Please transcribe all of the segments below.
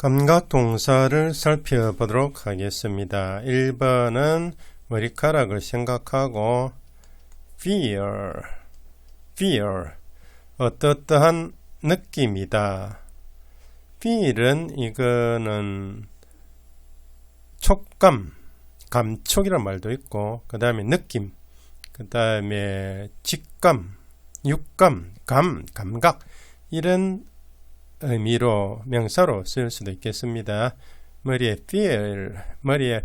감각 동사를 살펴보도록 하겠습니다. 1번은 머리카락을 생각하고 feel, feel, 어떠한 느낌이다. feel은 이거는 촉감, 감촉이란 말도 있고 그 다음에 느낌, 그 다음에 직감, 육감, 감, 감각 이런 의미로 명사로 쓸 수도 있겠습니다. 머리에 feel, 머리에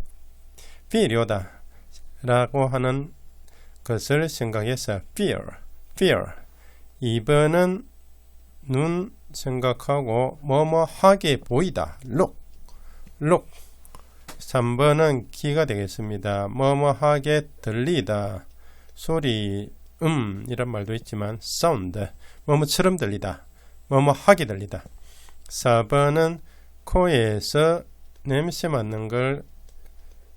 feel이오다 라고 하는 것을 생각해서 feel, feel 2번은 눈 생각하고 뭐뭐 하게 보이다. look, look. 3번은 귀가 되겠습니다. 뭐뭐 하게 들리다. 소리, 음 이런 말도 있지만 sound, 뭐뭐처럼 들리다 뭐뭐 하게 들리다. 4번은 코에서 냄새 맡는 걸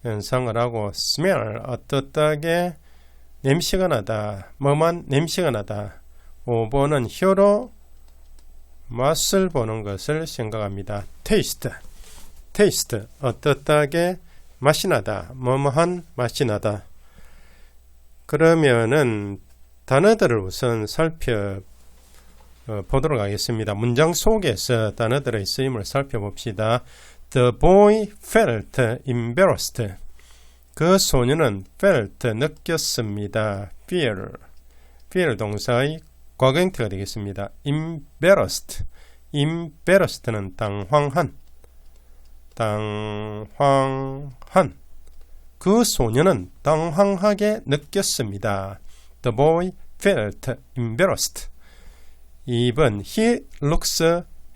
연상을 하고 smell 어떻다게 냄새가 나다. 뭐만 냄새가 나다. 5번은 혀로 맛을 보는 것을 생각합니다. taste taste 어떻다게 맛이 나다. 뭐뭐한 맛이 나다. 그러면은 단어들을 우선 살펴 어, 보도록 하겠습니다. 문장 속에서 단어들의 쓰임을 살펴봅시다. The boy felt embarrassed. 그 소녀는 felt 느꼈습니다. feel feel 동사의 과거 형태가 되겠습니다. embarrassed embarrassed는 당황한 당황한 그 소녀는 당황하게 느꼈습니다. The boy felt embarrassed. 2번 He looks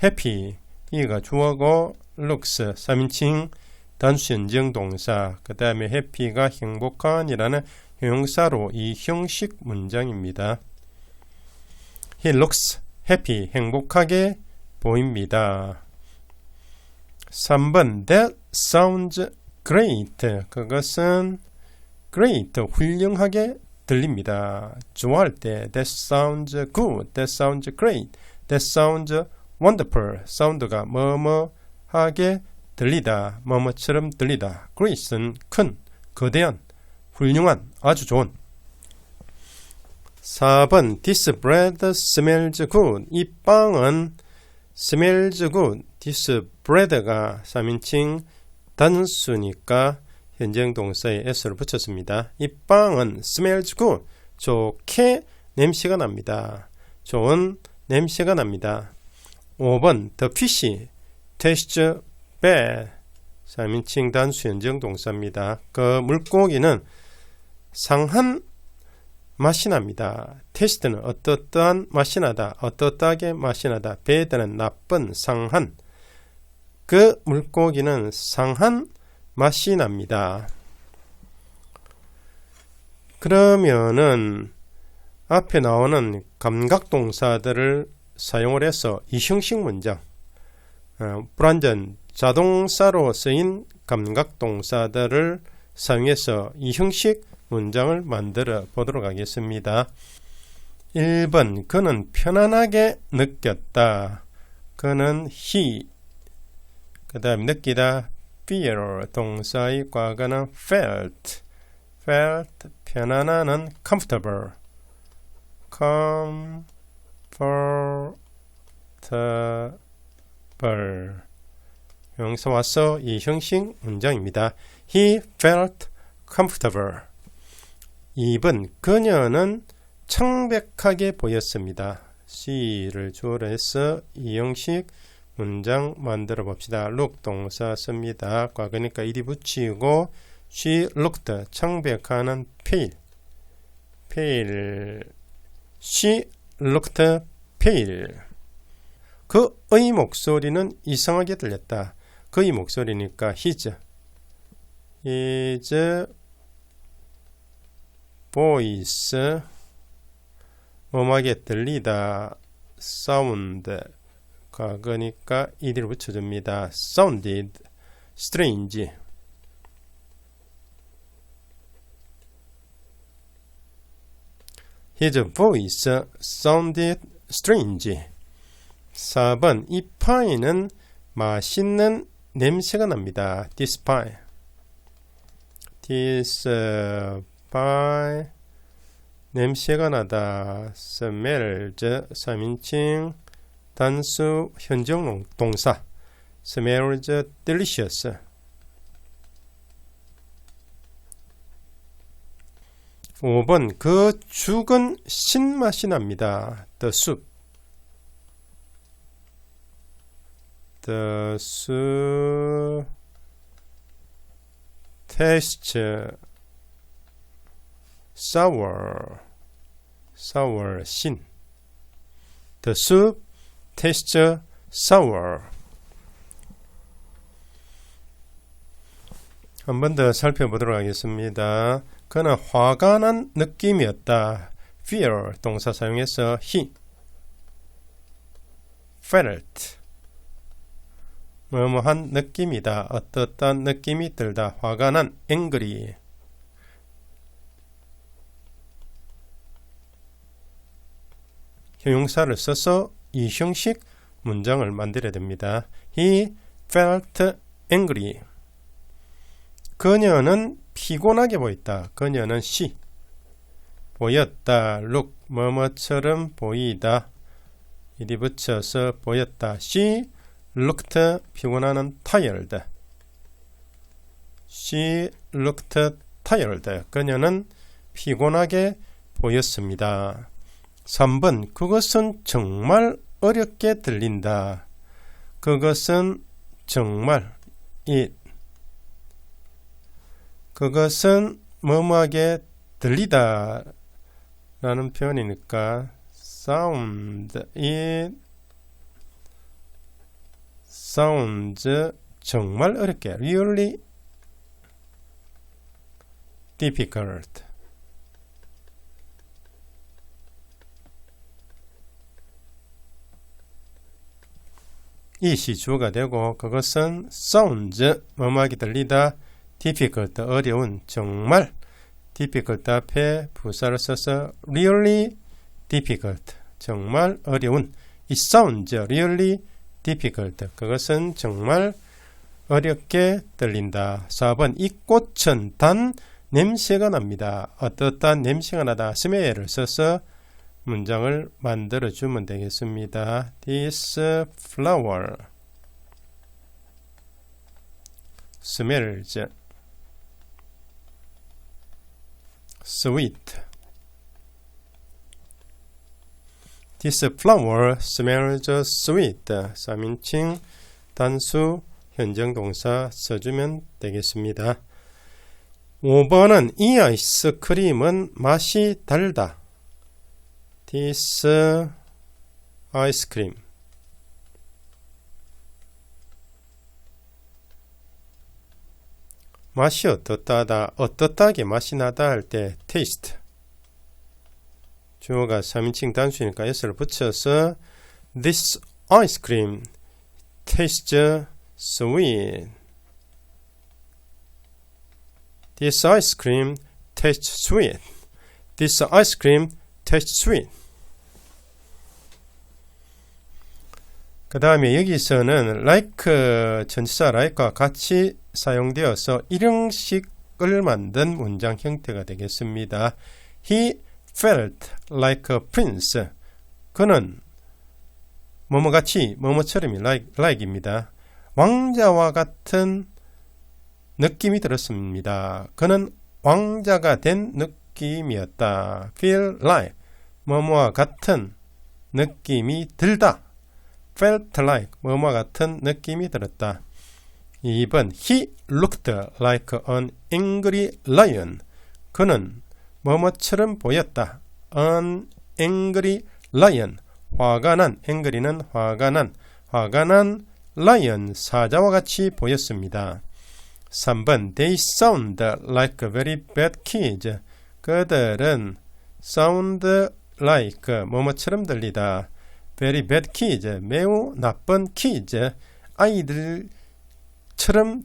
happy. 이가 주어고 looks 3인칭 단수연정 동사 그 다음에 happy가 행복한 이라는 형용사로 이 형식 문장입니다. He looks happy. 행복하게 보입니다. 3번 That sounds great. 그것은 great. 훌륭하게 들립니다. 좋아할 때 that sounds good, that sounds great, that sounds wonderful. 사운드가 뭐뭐하게 들리다, 뭐뭐처럼 들리다. great은 큰, 거대한, 훌륭한, 아주 좋은. 4번 This bread smells good. 이 빵은 smells good. This bread가 3인칭 단수니까 현재 동사에 s를 붙였습니다. 이 빵은 smells good. 좋게 냄새가 납니다. 좋은 냄새가 납니다. 5번 the fish tastes bad. 3인칭 단수 현정 동사입니다. 그 물고기는 상한 맛이 납니다. 테스트는 어떠한 맛이 나다, 어떠하게 맛이 나다. 배드는 나쁜, 상한. 그 물고기는 상한 맛이 납니다. 그러면은 앞에 나오는 감각동사들을 사용을 해서 이형식 문장, 어, 불완전 자동사로 쓰인 감각동사들을 사용해서 이형식 문장을 만들어 보도록 하겠습니다. 1번 그는 편안하게 느꼈다. 그는 he 그 다음 느끼다 feel 동사의 과거는 felt felt 편안한은 comfortable comfortable 여기서 와서 이 형식 문장입니다. He felt comfortable 2번 그녀는 창백하게 보였습니다. C를 주어로 해서 이 형식 문장 만들어 봅시다. look 동사 씁니다. 과거니까 이리 붙이고 she looked 창백하는 pale pale she looked pale 그의 목소리는 이상하게 들렸다. 그의 목소리니까 his his voice 뭐하게 들리다 sound 과거니까 이를 붙여줍니다. sounded strange His voice sounded strange 4번 이 파이는 맛있는 냄새가 납니다. despite despite 냄새가 나다 smells 3인칭 단수 현정 동사 smells delicious 5번 그 죽은 신맛이 납니다. The soup The soup tastes sour sour 신 The soup tastes sour 한 번 더 살펴보도록 하겠습니다. 그는 화가 난 느낌이었다. fear 동사 사용해서 he felt 뭐뭐한 느낌이다. 어떠한 느낌이 들다. 화가 난 angry 형용사를 써서 이 형식 문장을 만들어야 됩니다. He felt angry. 그녀는 피곤하게 보였다. 그녀는 she 보였다. look 뭐뭐처럼 보이다. 이리 붙여서 보였다. she looked 피곤하는 tired. she looked tired. 그녀는 피곤하게 보였습니다. 3번 그것은 정말 어렵게 들린다. 그것은 정말 it 그것은 뭐뭐하게 들리다 라는 표현이니까 sound it sounds 정말 어렵게 really difficult 이시 주어가 되고 그것은 sounds 뭐뭐하게 들리다 difficult 어려운 정말 difficult 앞에 부사를 써서 really difficult 정말 어려운 it sounds really difficult 그것은 정말 어렵게 들린다. 4번 이 꽃은 단 냄새가 납니다. 어떻단 냄새가 나다. smell을 써서 문장을 만들어 주면 되겠습니다. This flower smells sweet. This flower smells sweet. 3인칭 단수 현정 동사 써주면 되겠습니다. 5번은 이 아이스크림은 맛이 달다. This ice cream 맛이 어떻다다 어떻다게 맛이 나다 할 때 taste 주어가 3인칭 단수니까 s를 붙여서 this ice cream tastes sweet this ice cream tastes sweet this ice cream tastes sweet 그 다음에 여기서는 like 전치사 like와 같이 사용되어서 일형식을 만든 문장 형태가 되겠습니다. He felt like a prince. 그는 뭐뭐같이 뭐뭐처럼이 like, like입니다. 왕자와 같은 느낌이 들었습니다. 그는 왕자가 된 느낌이었다. feel like 뭐뭐와 같은 느낌이 들다. Felt like 뭐뭐와 같은 느낌이 들었다. 2번 He looked like an angry lion. 그는 뭐뭐처럼 보였다. An angry lion. 화가 난 angry는 화가 난 화가 난 lion 사자와 같이 보였습니다. 3번 They sound like very bad kids. 그들은 sound like 뭐뭐처럼 들리다. Very bad kids 매우 나쁜 kids 아이들처럼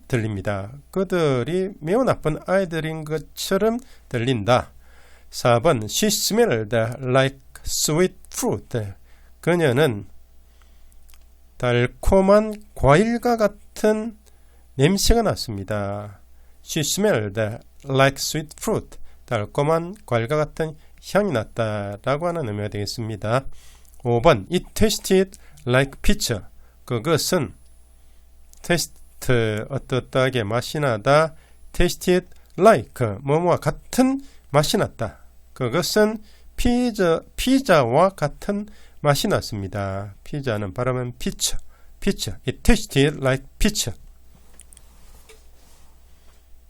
들립니다. 그들이 매우 나쁜 아이들인 것처럼 들린다. 4번 She smelled like sweet fruit. 그녀는 달콤한 과일과 같은 냄새가 났습니다. She smelled like sweet fruit. 달콤한 과일과 같은 향이 났다라고 하는 의미가 되겠습니다. 5번 It tasted like peach. 그것은 테스트 어떻다하게 맛이 나다 tasted like 뭐뭐와 같은 맛이 났다. 그것은 피자 피자와 같은 맛이 났습니다. 피자는 발음은 피처 피처 It tasted like pizza.